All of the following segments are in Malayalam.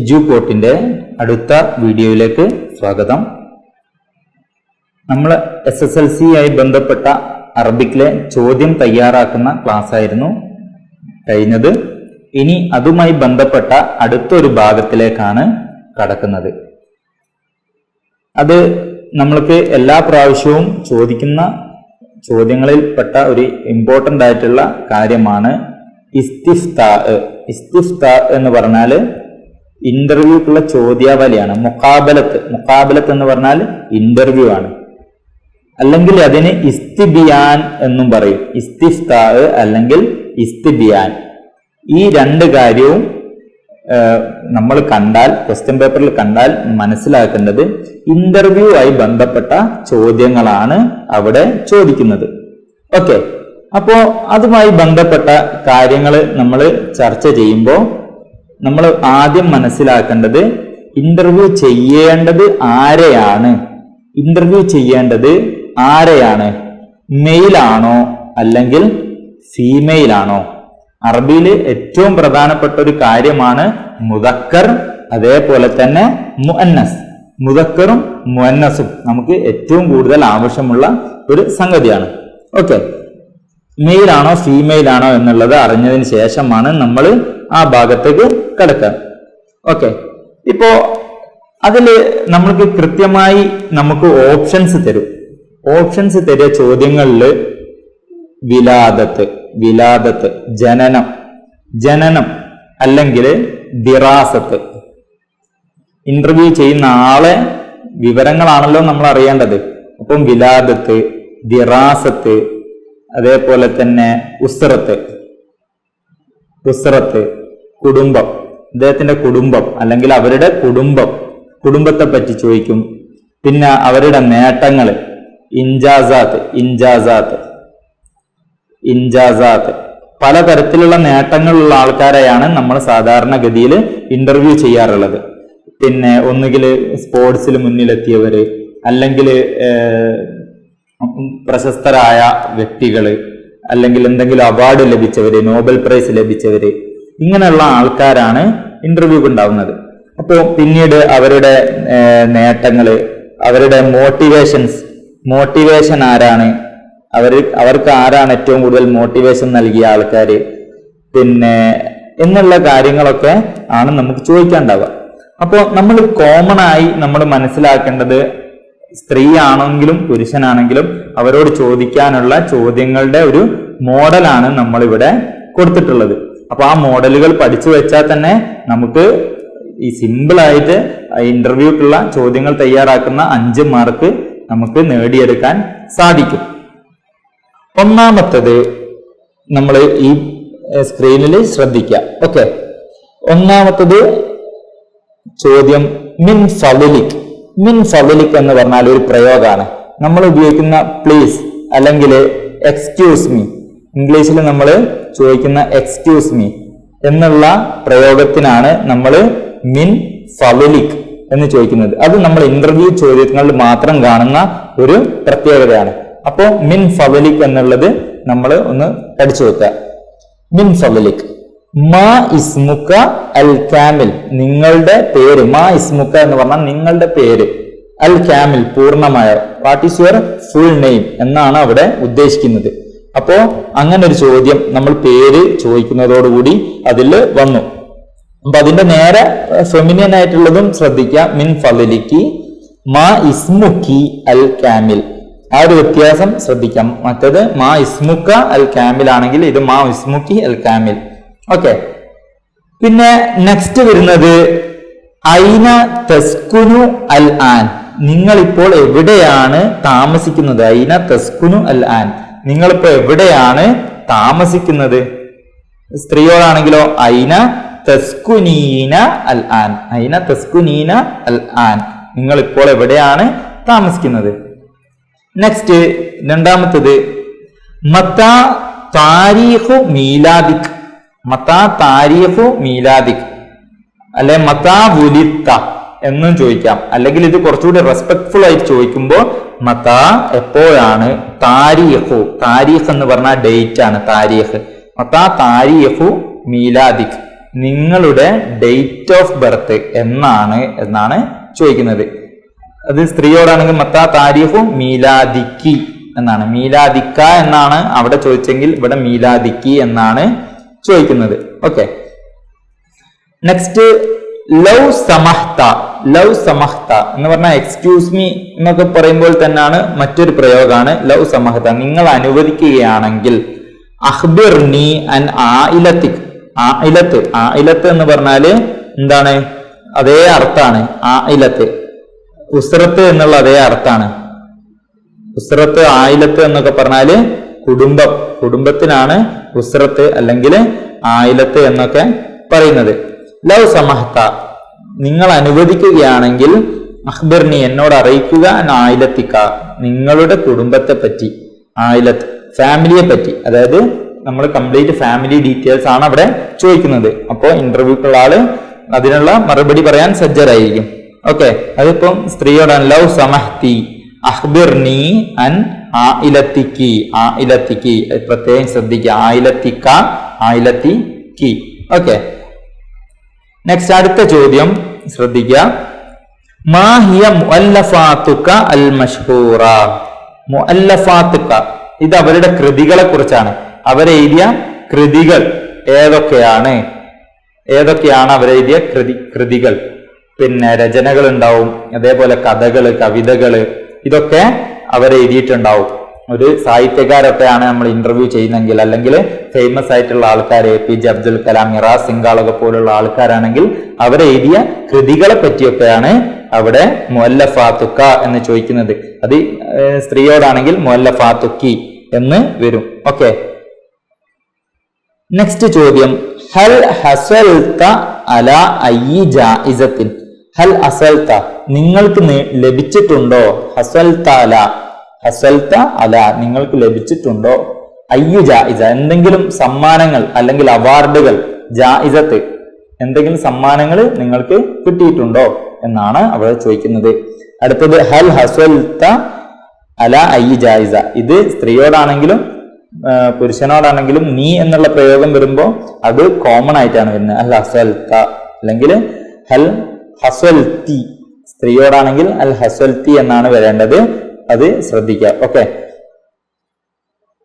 എജുപോർട്ടിന്റെ അടുത്ത വീഡിയോയിലേക്ക് സ്വാഗതം. നമ്മൾ എസ് എസ് എൽ സി ആയി ബന്ധപ്പെട്ട അറബിക്കിലെ ചോദ്യം തയ്യാറാക്കുന്ന ക്ലാസ് ആയിരുന്നു കഴിഞ്ഞത്. ഇനി അതുമായി ബന്ധപ്പെട്ട അടുത്തൊരു ഭാഗത്തിലേക്കാണ് കടക്കുന്നത്. അത് നമ്മൾക്ക് എല്ലാ പ്രാവശ്യവും ചോദിക്കുന്ന ചോദ്യങ്ങളിൽപ്പെട്ട ഒരു ഇമ്പോർട്ടന്റ് ആയിട്ടുള്ള കാര്യമാണ് ഇസ്തിഫ്താ ഇസ്തിഫ്താ എന്ന് പറഞ്ഞാൽ ഇന്റർവ്യൂക്കുള്ള ചോദ്യാവലിയാണ്. മുക്കാബലത്ത് മുക്കാബലത്ത് എന്ന് പറഞ്ഞാൽ ഇന്റർവ്യൂ ആണ്. അല്ലെങ്കിൽ അതിന് ഇസ്തിബിയാൻ എന്നും പറയും. ഇസ്തിഫ്താ അല്ലെങ്കിൽ ഇസ്തിബിയാൻ. ഈ രണ്ട് കാര്യവും നമ്മൾ കണ്ടാൽ ക്വസ്റ്റ്യൻ പേപ്പറിൽ കണ്ടാൽ മനസ്സിലാക്കേണ്ടത് ഇന്റർവ്യൂ ആയി ബന്ധപ്പെട്ട ചോദ്യങ്ങളാണ് അവിടെ ചോദിക്കുന്നത്. ഓക്കെ അപ്പോ അതുമായി ബന്ധപ്പെട്ട കാര്യങ്ങൾ നമ്മൾ ചർച്ച ചെയ്യുമ്പോൾ നമ്മൾ ആദ്യം മനസ്സിലാക്കേണ്ടത് ഇന്റർവ്യൂ ചെയ്യേണ്ടത് ആരെയാണ്? ഇന്റർവ്യൂ ചെയ്യേണ്ടത് ആരെയാണ്? മെയിൽ ആണോ അല്ലെങ്കിൽ ഫീമെയിൽ ആണോ? അറബിയിൽ ഏറ്റവും പ്രധാനപ്പെട്ട ഒരു കാര്യമാണ് മുതക്കർ അതേപോലെ തന്നെ മുഅന്നസ്. മുതക്കറും മുഅന്നസും നമുക്ക് ഏറ്റവും കൂടുതൽ ആവശ്യമുള്ള ഒരു സംഗതിയാണ്. ഓക്കെ മെയിൽ ആണോ ഫീമെയിൽ ആണോ എന്നുള്ളത് അറിഞ്ഞതിന് ശേഷമാണ് നമ്മൾ ആ ഭാഗത്തേക്ക് കിടക്കാം ഓക്കെ ഇപ്പോ അതിൽ നമ്മൾക്ക് കൃത്യമായി നമുക്ക് ഓപ്ഷൻസ് തരും. ഓപ്ഷൻസ് തരിക ചോദ്യങ്ങളിൽ വിലാദത്ത് വിലാദത്ത് ജനനം ജനനം അല്ലെങ്കിൽ ദിറാസത്ത്. ഇന്റർവ്യൂ ചെയ്യുന്ന ആളെ വിവരങ്ങളാണല്ലോ നമ്മൾ അറിയേണ്ടത്. അപ്പം വിലാദത്ത് ദിറാസത്ത് അതേപോലെ തന്നെ ഉസ്രത്ത്. ഉസ്രത്ത് കുടുംബം. അദ്ദേഹത്തിന്റെ കുടുംബം അല്ലെങ്കിൽ അവരുടെ കുടുംബം കുടുംബത്തെ പറ്റി ചോദിക്കും. പിന്നെ അവരുടെ നേട്ടങ്ങൾ ഇൻജാസാത്ത് ഇൻജാസാത്ത് ഇൻജാസാത്ത്. പലതരത്തിലുള്ള നേട്ടങ്ങളുള്ള ആൾക്കാരെയാണ് നമ്മൾ സാധാരണഗതിയിൽ ഇന്റർവ്യൂ ചെയ്യാറുള്ളത്. പിന്നെ ഒന്നുകിൽ സ്പോർട്സിൽ മുന്നിലെത്തിയവര് അല്ലെങ്കിൽ പ്രശസ്തരായ വ്യക്തികൾ അല്ലെങ്കിൽ എന്തെങ്കിലും അവാർഡ് ലഭിച്ചവര് നോബൽ പ്രൈസ് ലഭിച്ചവര് ഇങ്ങനെയുള്ള ആൾക്കാരാണ് ഇന്റർവ്യൂക്ക് ഉണ്ടാവുന്നത്. അപ്പോൾ പിന്നീട് അവരുടെ നേട്ടങ്ങൾ അവരുടെ മോട്ടിവേഷൻസ് മോട്ടിവേഷൻ ആരാണ് അവർ അവർക്ക് ആരാണ് ഏറ്റവും കൂടുതൽ മോട്ടിവേഷൻ നൽകിയ ആൾക്കാർ പിന്നെ എന്നുള്ള കാര്യങ്ങളൊക്കെ ആണ് നമുക്ക് ചോദിക്കാണ്ടാവുക അപ്പോൾ നമ്മൾ കോമൺ ആയി നമ്മൾ മനസ്സിലാക്കേണ്ടത് സ്ത്രീ ആണെങ്കിലും പുരുഷനാണെങ്കിലും അവരോട് ചോദിക്കാനുള്ള ചോദ്യങ്ങളുടെ ഒരു മോഡലാണ് നമ്മൾ ഇവിടെ കൊടുത്തിട്ടുള്ളത്. അപ്പൊ ആ മോഡലുകൾ പഠിച്ചു വെച്ചാൽ തന്നെ നമുക്ക് ഈ സിമ്പിൾ ആയിട്ട് ഇന്റർവ്യൂക്കുള്ള ചോദ്യങ്ങൾ തയ്യാറാക്കുന്ന അഞ്ച് മാർക്ക് നമുക്ക് നേടിയെടുക്കാൻ സാധിക്കും. ഒന്നാമത്തത് നമ്മൾ ഈ സ്ക്രീനിൽ ശ്രദ്ധിക്കുക ഓക്കെ. ഒന്നാമത്തത് ചോദ്യം മിൻ ഫലിക് മിൻ ഫലിക് എന്ന് പറഞ്ഞാൽ ഒരു പ്രയോഗമാണ്. നമ്മൾ ഉപയോഗിക്കുന്ന പ്ലീസ് അല്ലെങ്കിൽ എക്സ്ക്യൂസ് മീ ഇംഗ്ലീഷിൽ നമ്മൾ ചോദിക്കുന്ന എക്സ്ക്യൂസ് മീ എന്നുള്ള പ്രയോഗത്തിനാണ് നമ്മൾ മിൻ ഫവലിക് എന്ന് ചോദിക്കുന്നത്. അത് നമ്മൾ ഇന്റർവ്യൂ ചോദ്യങ്ങളിൽ മാത്രം കാണുന്ന ഒരു പ്രത്യേകതയാണ്. അപ്പോ മിൻ ഫവലിക് എന്നുള്ളത് നമ്മൾ ഒന്ന് പഠിച്ചു വെക്കുക മിൻ ഫവലിക്. മാ ഇസ്മുക്ക അൽ കാമിൽ. നിങ്ങളുടെ പേര് മാ ഇസ്മുക്ക എന്ന് പറഞ്ഞാൽ നിങ്ങളുടെ പേര്. അൽ ക്യാമിൽ പൂർണമായ what is your full name എന്നാണ് അവിടെ ഉദ്ദേശിക്കുന്നത്. അപ്പോ അങ്ങനെ ഒരു ചോദ്യം നമ്മൾ പേര് ചോദിക്കുന്നതോടുകൂടി അതിൽ വന്നു. അപ്പൊ അതിന്റെ നേരെ ഫെമിനിയൻ ആയിട്ടുള്ളതും ശ്രദ്ധിക്കുക മിൻ ഫലിക്ക് മാ ഇസ്മുക്കി അൽ കാമിൽ ആ ഒരു വ്യത്യാസം ശ്രദ്ധിക്കാം. മറ്റത് മാ ഇസ്മുക്ക അൽ കാമിൽ ആണെങ്കിൽ ഇത് മാ ഇസ്മുക്കി അൽ കാമിൽ ഓക്കെ പിന്നെ നെക്സ്റ്റ് വരുന്നത് ഐന തസ്കുനു അൽ ആൻ നിങ്ങൾ ഇപ്പോൾ എവിടെയാണ് താമസിക്കുന്നത്? അയിന തസ്കുനു അൽ ആൻ. നിങ്ങളിപ്പോ എവിടെയാണ് താമസിക്കുന്നത്? സ്ത്രീയോടാണെങ്കിലോ അയിന തസ്കുനീന അൽ ആൻ. അയിന തസ്കുനീന അൽ ആൻ. നിങ്ങൾ ഇപ്പോൾ എവിടെയാണ് താമസിക്കുന്നത്? നെക്സ്റ്റ് രണ്ടാമത്തത് മത്താ താരീഖു മീലാദിക്. മത്താ താരീഖു മീലാദിക്. അല്ലെ മത്താ വുലിത്ത. എന്നും ചോദിക്കാം. അല്ലെങ്കിൽ ഇത് കുറച്ചുകൂടി റെസ്പെക്ട്ഫുൾ ആയിട്ട് ചോദിക്കുമ്പോൾ മത്താ എപ്പോഴാണ് താരിഹു താരീഖ് എന്ന് പറഞ്ഞാൽ ഡേറ്റ് ആണ് താരീഖ്. മത്താ താരിഹു മീലാദിക്. നിങ്ങളുടെ ഡേറ്റ് ഓഫ് ബർത്ത് എന്നാണ് എന്നാണ് ചോദിക്കുന്നത്. അത് സ്ത്രീയോടാണെങ്കിൽ മത്താ താരിഹു മീലാദിക്കി എന്നാണ്. മീലാദിക്ക എന്നാണ് അവിടെ ചോദിച്ചെങ്കിൽ ഇവിടെ മീലാദിക്കി എന്നാണ് ചോദിക്കുന്നത്. ഓക്കെ നെക്സ്റ്റ് ലവ് സമഹ്ത. ലവ് സമഹ്ത എന്ന് പറഞ്ഞാൽ എക്സ്ക്യൂസ് മീ എന്നൊക്കെ പറയുമ്പോൾ തന്നെയാണ് മറ്റൊരു പ്രയോഗമാണ് ലവ് സമഹ്ത. നിങ്ങൾ അനുവദിക്കുകയാണെങ്കിൽ അഹ്ബിർ നീ അൻ ആയിലത്തിക് ആയിലത്ത് ആയിലത്ത് എന്ന് പറഞ്ഞാൽ എന്താണ്? അതേ അർത്ഥാണ് ആയിലത്ത് ഉസ്രത്ത് എന്നുള്ള അതേ അർത്ഥാണ്. ഉസ്രത്ത് ആയിലത്ത് എന്നൊക്കെ പറഞ്ഞാൽ കുടുംബം. കുടുംബത്തിനാണ് ഉസ്രത്ത് അല്ലെങ്കിൽ ആയിലത്ത് എന്നൊക്കെ പറയുന്നത്. ലവ് സമഹത്ത നിങ്ങൾ അനുവദിക്കുകയാണെങ്കിൽ അഖ്ബർനി എന്നോട് അറിയിക്കുക ആയിലത്തിക്ക. നിങ്ങളുടെ കുടുംബത്തെ പറ്റി ആയിലത്ത് ഫാമിലിയെ പറ്റി. അതായത് നമ്മൾ കംപ്ലീറ്റ് ഫാമിലി ഡീറ്റെയിൽസ് ആണ് അവിടെ ചോദിക്കുന്നത്. അപ്പോൾ ഇന്റർവ്യൂക്കുള്ള ആൾ അതിനുള്ള മറുപടി പറയാൻ സജ്ജരായിരിക്കും. ഓക്കെ അതിപ്പം സ്ത്രീയോടാണ് ലവ് സമഹ്തി അഹ്ബിർനി അൻ ആയിലത്തിക്കി ആയിലത്തിക്കി. പ്രത്യേകം ശ്രദ്ധിക്കുക. ആയിലത്തിക്ക ആയിലത്തി കി ഓക്കെ നെക്സ്റ്റ് അടുത്ത ചോദ്യം. ശ്രദ്ധിക്കുക. മാഹിയ മുഅല്ലഫാത്തുക അൽ മഷ്ഹൂറ മുഅല്ലഫാത്തുക. ഇത് അവരുടെ കൃതികളെ കുറിച്ചാണ് അവരെഴുതിയ കൃതികൾ ഏതൊക്കെയാണ്? ഏതൊക്കെയാണ് അവരെഴുതിയ കൃതി കൃതികൾ? പിന്നെ രചനകൾ ഉണ്ടാവും അതേപോലെ കഥകൾ കവിതകൾ ഇതൊക്കെ അവരെഴുതിയിട്ടുണ്ടാവും ഒരു സാഹിത്യകാരൊക്കെയാണ് നമ്മൾ ഇന്റർവ്യൂ ചെയ്യുന്നെങ്കിൽ അല്ലെങ്കിൽ ഫേമസ് ആയിട്ടുള്ള ആൾക്കാർ A P J Abdul Kalam Ira സിംഗാളൊക്കെ പോലുള്ള ആൾക്കാരാണെങ്കിൽ അവരെഴുതിയ കൃതികളെ പറ്റിയൊക്കെയാണ് അവിടെ മുല്ലഫാത്തുക്ക എന്ന് ചോദിക്കുന്നത്. അത് സ്ത്രീയോടാണെങ്കിൽ മുല്ല ഫാത്തുക്കി എന്ന് വരും. ഓക്കെ. നെക്സ്റ്റ് ചോദ്യം. ഹൽ ഹസൽത്ത അല അയ്യി ജായിസത്തിൻ ഹൽ അസൽത്ത നിങ്ങൾക്ക് ലഭിച്ചിട്ടുണ്ടോ? ഹസൽത്ത അല. ഹസൽത്ത അല നിങ്ങൾക്ക് ലഭിച്ചിട്ടുണ്ടോ? അയ്യു ജായിസ എന്തെങ്കിലും സമ്മാനങ്ങൾ അല്ലെങ്കിൽ അവാർഡുകൾ ജായിസത്ത് എന്തെങ്കിലും സമ്മാനങ്ങൾ നിങ്ങൾക്ക് കിട്ടിയിട്ടുണ്ടോ എന്നാണ് അവിടെ ചോദിക്കുന്നത്. അടുത്തത് ഹൽ ഹസൽത്ത അല അയ്യു ജായിസ ഇത് സ്ത്രീയോടാണെങ്കിലും പുരുഷനോടാണെങ്കിലും നീ എന്നുള്ള പ്രയോഗം വരുമ്പോൾ അത് കോമൺ ആയിട്ടാണ് വരുന്നത്. അൽ ഹസൽത്ത അല്ലെങ്കിൽ ഹൽ ഹസ്വൽത്തി സ്ത്രീയോടാണെങ്കിൽ അൽ ഹസ്വൽത്തി എന്നാണ് വരേണ്ടത്. അത് ശ്രദ്ധിക്കുക. ഓക്കെ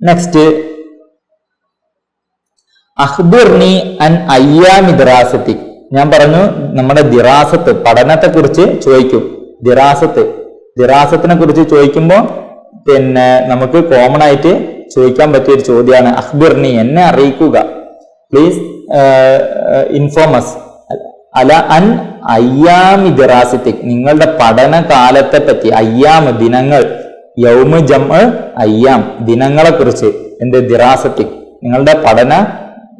നെക്സ്റ്റ് അഹ്ബുർണി അൻ അയ്യാമി ദിറാസത്തി. ഞാൻ പറഞ്ഞു നമ്മുടെ ദിറാസത്ത് പഠനത്തെ കുറിച്ച് ചോദിക്കും. ദിറാസത്ത്. ദിറാസത്തിനെ കുറിച്ച് ചോദിക്കുമ്പോൾ പിന്നെ നമുക്ക് കോമൺ ആയിട്ട് ചോദിക്കാൻ പറ്റിയ ഒരു ചോദ്യമാണ് അഹ്ബുർണി എന്നെ അറിയിക്കുക. പ്ലീസ് ഇൻഫോമസ് അല അൻ അയ്യാമി ദിറാസത്തിക്. നിങ്ങളുടെ പഠന കാലത്തെ പറ്റി അയ്യാമ് ദിനങ്ങൾ. യൗമ ജം അയ്യാം. ദിനങ്ങളെ കുറിച്ച് എന്ത് ദിറാസത്തിക്. നിങ്ങളുടെ പഠന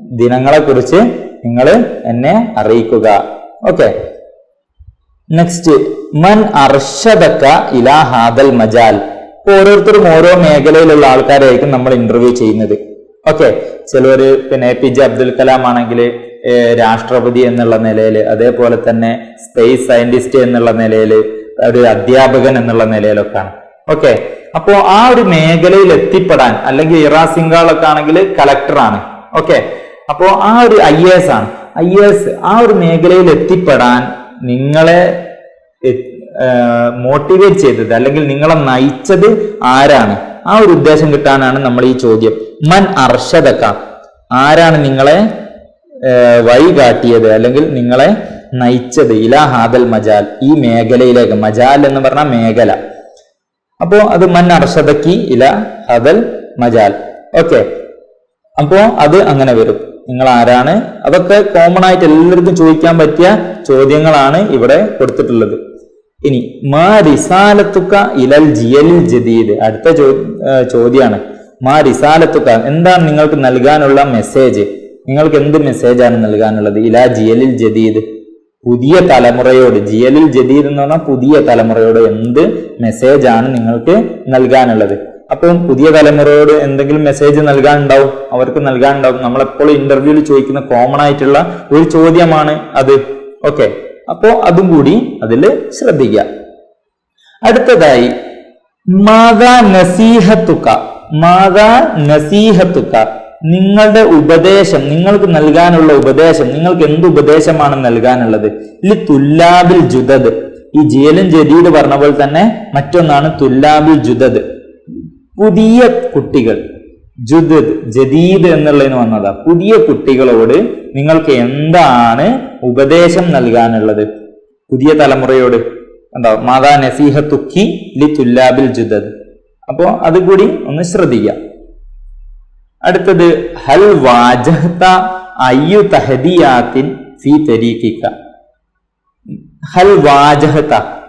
ദിനങ്ങളെ കുറിച്ച് നിങ്ങൾ എന്നെ അറിയിക്കുക. ഓക്കെ. നെക്സ്റ്റ് മൻ അർഷദക്ക ഇലാ ഹാദൽ മജാൽ. ഓരോരുത്തരും ഓരോ മേഖലയിലുള്ള ആൾക്കാരായിരിക്കും നമ്മൾ ഇന്റർവ്യൂ ചെയ്യുന്നത്. ഓക്കെ. ചിലവര് പിന്നെ A P J Abdul Kalam ആണെങ്കിൽ രാഷ്ട്രപതി എന്നുള്ള നിലയിൽ അതേപോലെ തന്നെ സ്പേസ് സയന്റിസ്റ്റ് എന്നുള്ള നിലയിൽ ഒരു അധ്യാപകൻ എന്നുള്ള നിലയിലൊക്കെയാണ്. ഓക്കെ? അപ്പോ ആ ഒരു മേഖലയിൽ എത്തിപ്പെടാൻ അല്ലെങ്കിൽ ഇറാ സിംഗാളൊക്കെ ആണെങ്കിൽ കലക്ടറാണ് ഓക്കെ? അപ്പോ ആ ഒരു ഐ എ എസ് ആണ്. ഐ എ എസ് ആ ഒരു മേഖലയിൽ എത്തിപ്പെടാൻ നിങ്ങളെ മോട്ടിവേറ്റ് ചെയ്തത് അല്ലെങ്കിൽ നിങ്ങളെ നയിച്ചത് ആരാണ്? ആ ഒരു ഉദ്ദേശം കിട്ടാനാണ് നമ്മൾ ഈ ചോദ്യം. മൻ അർഷദക്ക. ആരാണ് നിങ്ങളെ വഴി കാട്ടിയത് അല്ലെങ്കിൽ നിങ്ങളെ നയിച്ചത്. ഇലാ ഹാദൽ മജാൽ. ഈ മേഖലയിലേക്ക്. മജാൽ എന്ന് പറഞ്ഞ മേഖല. അപ്പോ അത് മൻ അർഷദക്കി ഇല ഹദൽ മജാൽ. ഓക്കെ. അപ്പോ അത് അങ്ങനെ വരും. നിങ്ങൾ ആരാണ്? അതൊക്കെ കോമൺ ആയിട്ട് എല്ലാവർക്കും ചോദിക്കാൻ പറ്റിയ ചോദ്യങ്ങളാണ് ഇവിടെ കൊടുത്തിട്ടുള്ളത്. ഇനി മാ റിസാലത്തുക്ക ഇലൽ ജിയലിൽ ജദീദ്. അടുത്ത ചോദ്യമാണ് മാ റിസാലത്തുക്ക എന്താണ് നിങ്ങൾക്ക് നൽകാനുള്ള മെസ്സേജ് നിങ്ങൾക്ക് എന്ത് മെസ്സേജാണ് നൽകാനുള്ളത്? ഇലാ ജിയലിൽ ജദീദ്. പുതിയ തലമുറയോട് ജിയലിൽ ജദീദ് എന്ന് പറഞ്ഞാൽ പുതിയ തലമുറയോട് എന്ത് മെസ്സേജാണ് നിങ്ങൾക്ക് നൽകാനുള്ളത്? അപ്പം പുതിയ തലമുറയോട് എന്തെങ്കിലും മെസ്സേജ് നൽകാനുണ്ടാവും? അവർക്ക് നൽകാനുണ്ടാവും. നമ്മളെപ്പോഴും ഇന്റർവ്യൂവിൽ ചോദിക്കുന്ന കോമൺ ആയിട്ടുള്ള ഒരു ചോദ്യമാണ് അത്. ഓക്കെ അപ്പോ അതും കൂടി അതിൽ ശ്രദ്ധിക്കുക അടുത്തതായി മാതാ നസീഹത്തുക്ക മാതാ നസീഹത്തുക്ക നിങ്ങളുടെ ഉപദേശം നിങ്ങൾക്ക് നൽകാനുള്ള ഉപദേശം നിങ്ങൾക്ക് എന്ത് ഉപദേശമാണ് നൽകാനുള്ളത്? ലി തുല്ലാബിൽ ജുദദ്. ഈ ജിയലും ജദീദ് പറഞ്ഞ പോലെ തന്നെ മറ്റൊന്നാണ് തുല്ലാബിൽ ജുദദ്. പുതിയ കുട്ടികൾ. ജുദദ് ജദീദ് എന്നുള്ളതിന് വന്നതാ. പുതിയ കുട്ടികളോട് നിങ്ങൾക്ക് എന്താണ് ഉപദേശം നൽകാനുള്ളത്? പുതിയ തലമുറയോട്. എന്താ മാതാ നസീഹത്തുക്കി ലി തുല്ലാബിൽ ജുദദ്. അപ്പോ അതുകൂടി ഒന്ന് ശ്രദ്ധിക്കാം. അടുത്തത് ഹൽ വാജഹത്ത അയ്യു തഹദിയാത്തിൻ ഫി തരീഖിക്ക ഹൽ വാജഹത്ത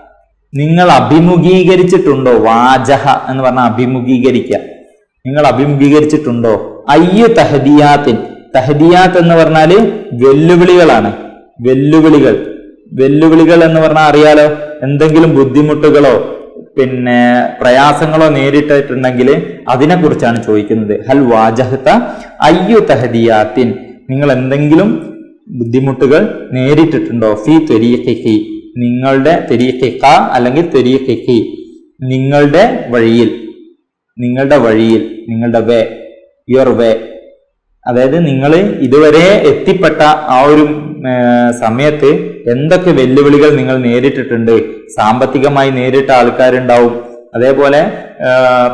നിങ്ങൾ അഭിമുഖീകരിച്ചിട്ടുണ്ടോ? വാജഹ എന്ന് പറഞ്ഞാൽ അഭിമുഖീകരിക്കുക. നിങ്ങൾ അഭിമുഖീകരിച്ചിട്ടുണ്ടോ? അയ്യു തഹദിയാത്തിൻ തഹദിയാത്ത് എന്ന് പറഞ്ഞാൽ വെല്ലുവിളികളാണ്. വെല്ലുവിളികൾ. വെല്ലുവിളികൾ എന്ന് പറഞ്ഞാൽ അറിയാലോ? എന്തെങ്കിലും ബുദ്ധിമുട്ടുകളോ പിന്നെ പ്രയാസങ്ങളോ നേരിട്ടിട്ടുണ്ടെങ്കിൽ അതിനെക്കുറിച്ചാണ് ചോദിക്കുന്നത്. ഹൽ വാജഹത്ത അയ്യു തഹദിയാത്തിൻ. നിങ്ങൾ എന്തെങ്കിലും ബുദ്ധിമുട്ടുകൾ നേരിട്ടിട്ടുണ്ടോ? ഫി തെരിയക്കി നിങ്ങളുടെ തെരീഖിക്ക അല്ലെങ്കിൽ തെരിയക്കി നിങ്ങളുടെ വഴിയിൽ. നിങ്ങളുടെ വഴിയിൽ. നിങ്ങളുടെ വേ. Your way. അതായത് നിങ്ങൾ ഇതുവരെ എത്തിപ്പെട്ട ആ ഒരു സമയത്ത് എന്തൊക്കെ വെല്ലുവിളികൾ നിങ്ങൾ നേരിട്ടിട്ടുണ്ട്? സാമ്പത്തികമായി നേരിട്ട ആൾക്കാരുണ്ടാവും. അതേപോലെ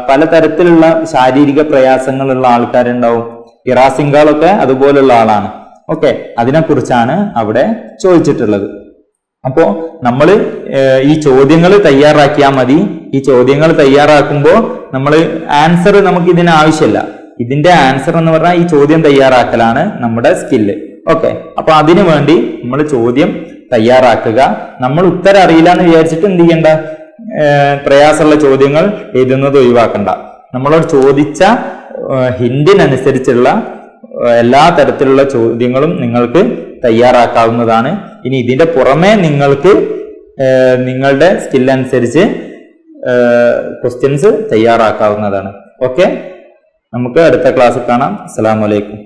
പലതരത്തിലുള്ള ശാരീരിക പ്രയാസങ്ങളുള്ള ആൾക്കാരുണ്ടാവും. ഇറാസിംഗാളൊക്കെ അതുപോലുള്ള ആളാണ്. ഓക്കെ അതിനെക്കുറിച്ചാണ് അവിടെ ചോദിച്ചിട്ടുള്ളത്. അപ്പോൾ നമ്മൾ ഈ ചോദ്യങ്ങൾ തയ്യാറാക്കിയാൽ മതി. ഈ ചോദ്യങ്ങൾ തയ്യാറാക്കുമ്പോൾ നമ്മൾ ആൻസർ നമുക്ക് ഇതിന് ആവശ്യമില്ല ഇതിന്റെ ആൻസർ എന്ന് പറഞ്ഞാൽ ഈ ചോദ്യം തയ്യാറാക്കലാണ് നമ്മുടെ സ്കില്ല്. ഓക്കെ അപ്പൊ അതിനു വേണ്ടി നമ്മൾ ചോദ്യം തയ്യാറാക്കുക. നമ്മൾ ഉത്തരം അറിയില്ല എന്ന് വിചാരിച്ചിട്ട് എന്ത് ചെയ്യണ്ട? പ്രയാസമുള്ള ചോദ്യങ്ങൾ എഴുതുന്നത് ഒഴിവാക്കണ്ട. നമ്മളോട് ചോദിച്ച ഹിന്ദിനനുസരിച്ചുള്ള എല്ലാ തരത്തിലുള്ള ചോദ്യങ്ങളും നിങ്ങൾക്ക് തയ്യാറാക്കാവുന്നതാണ്. ഇനി ഇതിന്റെ പുറമെ നിങ്ങൾക്ക് നിങ്ങളുടെ സ്കിൽ അനുസരിച്ച് ക്വസ്റ്റ്യൻസ് തയ്യാറാക്കാവുന്നതാണ്. ഓക്കെ നമുക്ക് അടുത്ത ക്ലാസ് കാണാം. അസ്സാം അലൈക്കും.